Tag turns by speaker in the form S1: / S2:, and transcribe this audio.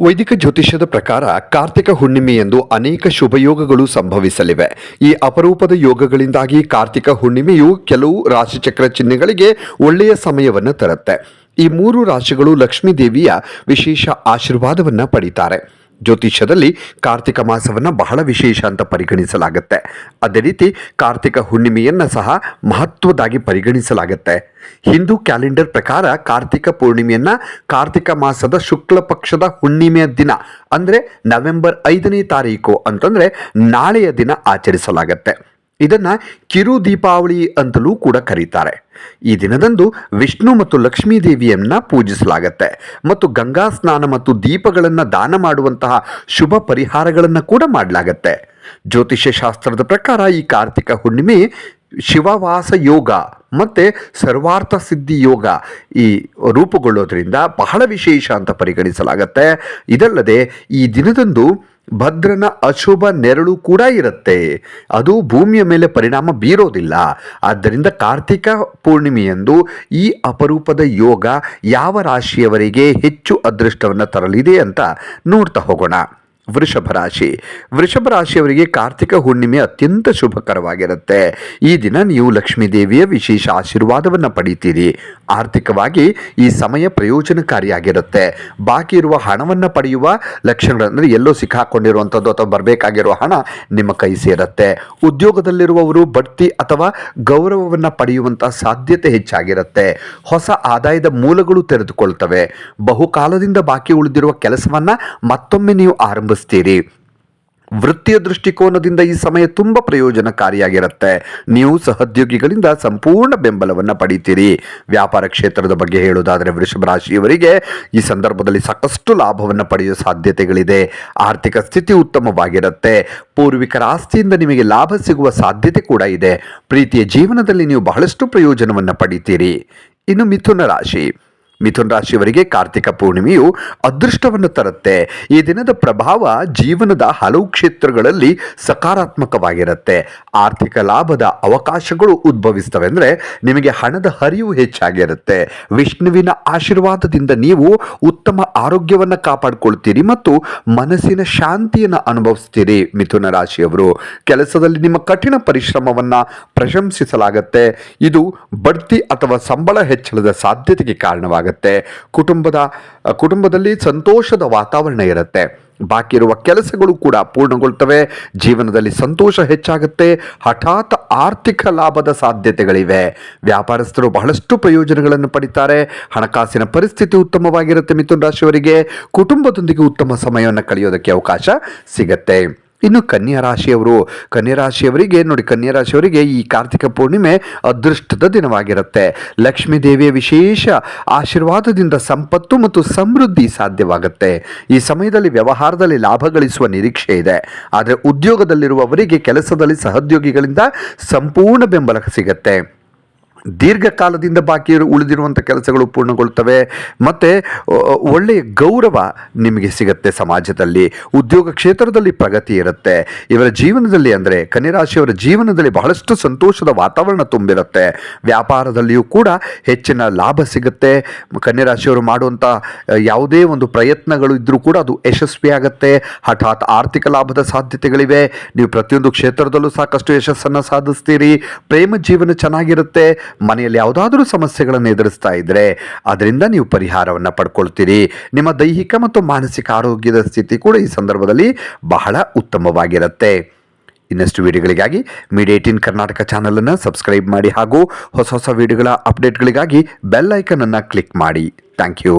S1: ವೈದಿಕ ಜ್ಯೋತಿಷ್ಯದ ಪ್ರಕಾರ ಕಾರ್ತಿಕ ಹುಣ್ಣಿಮೆಯಂದು ಅನೇಕ ಶುಭಯೋಗಗಳು ಸಂಭವಿಸಲಿವೆ. ಈ ಅಪರೂಪದ ಯೋಗಗಳಿಂದಾಗಿ ಕಾರ್ತಿಕ ಹುಣ್ಣಿಮೆಯು ಕೆಲವು ರಾಶಿಚಕ್ರ ಚಿಹ್ನೆಗಳಿಗೆ ಒಳ್ಳೆಯ ಸಮಯವನ್ನು ತರುತ್ತೆ. ಈ ಮೂರು ರಾಶಿಗಳು ಲಕ್ಷ್ಮೀದೇವಿಯ ವಿಶೇಷ ಆಶೀರ್ವಾದವನ್ನು ಪಡೀತಾರೆ. ಜ್ಯೋತಿಷ್ಯದಲ್ಲಿ ಕಾರ್ತಿಕ ಮಾಸವನ್ನು ಬಹಳ ವಿಶೇಷ ಅಂತ ಪರಿಗಣಿಸಲಾಗುತ್ತೆ. ಅದೇ ರೀತಿ ಕಾರ್ತಿಕ ಹುಣ್ಣಿಮೆಯನ್ನು ಸಹ ಮಹತ್ವದಾಗಿ ಪರಿಗಣಿಸಲಾಗುತ್ತೆ. ಹಿಂದೂ ಕ್ಯಾಲೆಂಡರ್ ಪ್ರಕಾರ ಕಾರ್ತಿಕ ಪೂರ್ಣಿಮೆಯನ್ನು ಕಾರ್ತಿಕ ಮಾಸದ ಶುಕ್ಲ ಪಕ್ಷದ ಹುಣ್ಣಿಮೆಯ ದಿನ, ಅಂದರೆ ನವೆಂಬರ್ ಐದನೇ ತಾರೀಕು ಅಂತಂದರೆ ನಾಳೆಯ ದಿನ ಆಚರಿಸಲಾಗುತ್ತೆ. ಇದನ್ನ ಕಿರು ದೀಪಾವಳಿ ಅಂತಲೂ ಕೂಡ ಕರೀತಾರೆ. ಈ ದಿನದಂದು ವಿಷ್ಣು ಮತ್ತು ಲಕ್ಷ್ಮೀ ದೇವಿಯನ್ನ ಪೂಜಿಸಲಾಗತ್ತೆ ಮತ್ತು ಗಂಗಾ ಸ್ನಾನ ಮತ್ತು ದೀಪಗಳನ್ನು ದಾನ ಮಾಡುವಂತಹ ಶುಭ ಪರಿಹಾರಗಳನ್ನು ಕೂಡ ಮಾಡಲಾಗತ್ತೆ. ಜ್ಯೋತಿಷ್ಯ ಶಾಸ್ತ್ರದ ಪ್ರಕಾರ ಈ ಕಾರ್ತಿಕ ಹುಣ್ಣಿಮೆ ಶಿವವಾಸ ಯೋಗ ಮತ್ತೆ ಸರ್ವಾರ್ಥ ಸಿದ್ಧಿ ಯೋಗ ಈ ರೂಪುಗೊಳ್ಳೋದ್ರಿಂದ ಬಹಳ ವಿಶೇಷ ಅಂತ ಪರಿಗಣಿಸಲಾಗತ್ತೆ. ಇದಲ್ಲದೆ ಈ ದಿನದಂದು ಭದ್ರನ ಅಶುಭ ನೆರಳು ಕೂಡ ಇರುತ್ತೆ. ಅದು ಭೂಮಿಯ ಮೇಲೆ ಪರಿಣಾಮ ಬೀರೋದಿಲ್ಲ. ಆದ್ದರಿಂದ ಕಾರ್ತಿಕ ಪೂರ್ಣಿಮೆಯಂದು ಈ ಅಪರೂಪದ ಯೋಗ ಯಾವ ರಾಶಿಯವರಿಗೆ ಹೆಚ್ಚು ಅದೃಷ್ಟವನ್ನು ತರಲಿದೆ ಅಂತ ನೋಡ್ತಾ ಹೋಗೋಣ. ವೃಷಭ ರಾಶಿ. ವೃಷಭ ರಾಶಿಯವರಿಗೆ ಕಾರ್ತಿಕ ಹುಣ್ಣಿಮೆ ಅತ್ಯಂತ ಶುಭಕರವಾಗಿರುತ್ತೆ. ಈ ದಿನ ನೀವು ಲಕ್ಷ್ಮೀ ದೇವಿಯ ವಿಶೇಷ ಆಶೀರ್ವಾದವನ್ನು ಪಡಿತೀರಿ. ಆರ್ಥಿಕವಾಗಿ ಈ ಸಮಯ ಪ್ರಯೋಜನಕಾರಿಯಾಗಿರುತ್ತೆ. ಬಾಕಿ ಇರುವ ಹಣವನ್ನು ಪಡೆಯುವ ಲಕ್ಷಣಗಳು ಅಂದರೆ ಎಲ್ಲೋ ಸಿಕ್ಕಾಕೊಂಡಿರುವಂಥದ್ದು ಅಥವಾ ಬರಬೇಕಾಗಿರುವ ಹಣ ನಿಮ್ಮ ಕೈ ಸೇರುತ್ತೆ. ಉದ್ಯೋಗದಲ್ಲಿರುವವರು ಬಡ್ತಿ ಅಥವಾ ಗೌರವವನ್ನು ಪಡೆಯುವಂಥ ಸಾಧ್ಯತೆ ಹೆಚ್ಚಾಗಿರುತ್ತೆ. ಹೊಸ ಆದಾಯದ ಮೂಲಗಳು ತೆರೆದುಕೊಳ್ತವೆ. ಬಹುಕಾಲದಿಂದ ಬಾಕಿ ಉಳಿದಿರುವ ಕೆಲಸವನ್ನು ಮತ್ತೊಮ್ಮೆ ನೀವು ಆರಂಭಿಸ್ತೀರಿ ವೃತ್ತಿಯ ದೃಷ್ಟಿಕೋನದಿಂದ ಈ ಸಮಯ ತುಂಬ ಪ್ರಯೋಜನಕಾರಿಯಾಗಿರುತ್ತೆ. ನೀವು ಸಹೋದ್ಯೋಗಿಗಳಿಂದ ಸಂಪೂರ್ಣ ಬೆಂಬಲವನ್ನು ಪಡೀತೀರಿ. ವ್ಯಾಪಾರ ಕ್ಷೇತ್ರದ ಬಗ್ಗೆ ಹೇಳುವುದಾದರೆ ವೃಷಭ ರಾಶಿಯವರಿಗೆ ಈ ಸಂದರ್ಭದಲ್ಲಿ ಸಾಕಷ್ಟು ಲಾಭವನ್ನು ಪಡೆಯುವ ಸಾಧ್ಯತೆಗಳಿದೆ. ಆರ್ಥಿಕ ಸ್ಥಿತಿ ಉತ್ತಮವಾಗಿರುತ್ತೆ. ಪೂರ್ವಿಕರ ಆಸ್ತಿಯಿಂದ ನಿಮಗೆ ಲಾಭ ಸಿಗುವ ಸಾಧ್ಯತೆ ಕೂಡ ಇದೆ. ಪ್ರೀತಿಯ ಜೀವನದಲ್ಲಿ ನೀವು ಬಹಳಷ್ಟು ಪ್ರಯೋಜನವನ್ನು ಪಡೀತೀರಿ. ಇನ್ನು ಮಿಥುನ ರಾಶಿ. ಮಿಥುನ್ ರಾಶಿಯವರಿಗೆ ಕಾರ್ತಿಕ ಪೂರ್ಣಿಮೆಯು ಅದೃಷ್ಟವನ್ನು ತರುತ್ತೆ. ಈ ದಿನದ ಪ್ರಭಾವ ಜೀವನದ ಹಲವು ಕ್ಷೇತ್ರಗಳಲ್ಲಿ ಸಕಾರಾತ್ಮಕವಾಗಿರುತ್ತೆ. ಆರ್ಥಿಕ ಲಾಭದ ಅವಕಾಶಗಳು ಉದ್ಭವಿಸ್ತವೆ ಅಂದರೆ ನಿಮಗೆ ಹಣದ ಹರಿವು ಹೆಚ್ಚಾಗಿರುತ್ತೆ. ವಿಷ್ಣುವಿನ ಆಶೀರ್ವಾದದಿಂದ ನೀವು ಉತ್ತಮ ಆರೋಗ್ಯವನ್ನು ಕಾಪಾಡಿಕೊಳ್ತೀರಿ ಮತ್ತು ಮನಸ್ಸಿನ ಶಾಂತಿಯನ್ನು ಅನುಭವಿಸ್ತೀರಿ ಮಿಥುನ ರಾಶಿಯವರು. ಕೆಲಸದಲ್ಲಿ ನಿಮ್ಮ ಕಠಿಣ ಪರಿಶ್ರಮವನ್ನು ಪ್ರಶಂಸಿಸಲಾಗುತ್ತೆ. ಇದು ಬಡ್ತಿ ಅಥವಾ ಸಂಬಳ ಹೆಚ್ಚಳದ ಸಾಧ್ಯತೆಗೆ ಕಾರಣವಾಗುತ್ತೆ. ಕುಟುಂಬದ ಕುಟುಂಬದಲ್ಲಿ ಸಂತೋಷದ ವಾತಾವರಣ ಇರುತ್ತೆ. ಬಾಕಿ ಇರುವ ಕೆಲಸಗಳು ಕೂಡ ಪೂರ್ಣಗೊಳ್ತವೆ. ಜೀವನದಲ್ಲಿ ಸಂತೋಷ ಹೆಚ್ಚಾಗುತ್ತೆ. ಹಠಾತ್ ಆರ್ಥಿಕ ಲಾಭದ ಸಾಧ್ಯತೆಗಳಿವೆ. ವ್ಯಾಪಾರಸ್ಥರು ಬಹಳಷ್ಟು ಪ್ರಯೋಜನಗಳನ್ನು ಪಡಿತಾರೆ. ಹಣಕಾಸಿನ ಪರಿಸ್ಥಿತಿ ಉತ್ತಮವಾಗಿರುತ್ತೆ ಮಿಥುನ್ ರಾಶಿಯವರಿಗೆ. ಕುಟುಂಬದೊಂದಿಗೆ ಉತ್ತಮ ಸಮಯವನ್ನು ಕಳೆಯೋದಕ್ಕೆ ಅವಕಾಶ ಸಿಗತ್ತೆ. ಇನ್ನು ಕನ್ಯಾ ರಾಶಿಯವರು, ಕನ್ಯಾ ರಾಶಿಯವರಿಗೆ ನೋಡಿ, ಕನ್ಯಾ ರಾಶಿಯವರಿಗೆ ಈ ಕಾರ್ತಿಕ ಪೂರ್ಣಿಮೆ ಅದೃಷ್ಟದ ದಿನವಾಗಿರುತ್ತೆ. ಲಕ್ಷ್ಮೀ ದೇವಿಯ ವಿಶೇಷ ಆಶೀರ್ವಾದದಿಂದ ಸಂಪತ್ತು ಮತ್ತು ಸಮೃದ್ಧಿ ಸಾಧ್ಯವಾಗುತ್ತೆ. ಈ ಸಮಯದಲ್ಲಿ ವ್ಯವಹಾರದಲ್ಲಿ ಲಾಭ ಗಳಿಸುವ ನಿರೀಕ್ಷೆ ಇದೆ. ಆದರೆ ಉದ್ಯೋಗದಲ್ಲಿರುವವರಿಗೆ ಕೆಲಸದಲ್ಲಿ ಸಹೋದ್ಯೋಗಿಗಳಿಂದ ಸಂಪೂರ್ಣ ಬೆಂಬಲ ಸಿಗತ್ತೆ. ದೀರ್ಘಕಾಲದಿಂದ ಬಾಕಿ ಉಳಿದಿರುವಂಥ ಕೆಲಸಗಳು ಪೂರ್ಣಗೊಳ್ತವೆ ಮತ್ತು ಒಳ್ಳೆಯ ಗೌರವ ನಿಮಗೆ ಸಿಗುತ್ತೆ ಸಮಾಜದಲ್ಲಿ. ಉದ್ಯೋಗ ಕ್ಷೇತ್ರದಲ್ಲಿ ಪ್ರಗತಿ ಇರುತ್ತೆ. ಇವರ ಜೀವನದಲ್ಲಿ ಅಂದರೆ ಕನ್ಯರಾಶಿಯವರ ಜೀವನದಲ್ಲಿ ಬಹಳಷ್ಟು ಸಂತೋಷದ ವಾತಾವರಣ ತುಂಬಿರುತ್ತೆ. ವ್ಯಾಪಾರದಲ್ಲಿಯೂ ಕೂಡ ಹೆಚ್ಚಿನ ಲಾಭ ಸಿಗುತ್ತೆ. ಕನ್ಯರಾಶಿಯವರು ಮಾಡುವಂಥ ಯಾವುದೇ ಒಂದು ಪ್ರಯತ್ನಗಳು ಇದ್ದರೂ ಕೂಡ ಅದು ಯಶಸ್ವಿಯಾಗತ್ತೆ ಹಠಾತ್ ಆರ್ಥಿಕ ಲಾಭದ ಸಾಧ್ಯತೆಗಳಿವೆ. ನೀವು ಪ್ರತಿಯೊಂದು ಕ್ಷೇತ್ರದಲ್ಲೂ ಸಾಕಷ್ಟು ಯಶಸ್ಸನ್ನು ಸಾಧಿಸ್ತೀರಿ. ಪ್ರೇಮ ಜೀವನ ಚೆನ್ನಾಗಿರುತ್ತೆ. ಮನೆಯಲ್ಲಿ ಯಾವುದಾದ್ರೂ ಸಮಸ್ಯೆಗಳನ್ನು ಎದುರಿಸ್ತಾ ಇದ್ದರೆ ಅದರಿಂದ ನೀವು ಪರಿಹಾರವನ್ನು ಪಡ್ಕೊಳ್ತೀರಿ. ನಿಮ್ಮ ದೈಹಿಕ ಮತ್ತು ಮಾನಸಿಕ ಆರೋಗ್ಯದ ಸ್ಥಿತಿ ಕೂಡ ಈ ಸಂದರ್ಭದಲ್ಲಿ ಬಹಳ ಉತ್ತಮವಾಗಿರುತ್ತೆ. ಇನ್ನಷ್ಟು ವಿಡಿಯೋಗಳಿಗಾಗಿ ಮೀಡಿಯೇಟ್ ಇನ್ ಕರ್ನಾಟಕ ಚಾನಲನ್ನು ಸಬ್ಸ್ಕ್ರೈಬ್ ಮಾಡಿ ಹಾಗೂ ಹೊಸ ಹೊಸ ವಿಡಿಯೋಗಳ ಅಪ್ಡೇಟ್ಗಳಿಗಾಗಿ ಬೆಲ್ ಐಕನನ್ನು ಕ್ಲಿಕ್ ಮಾಡಿ. Thank you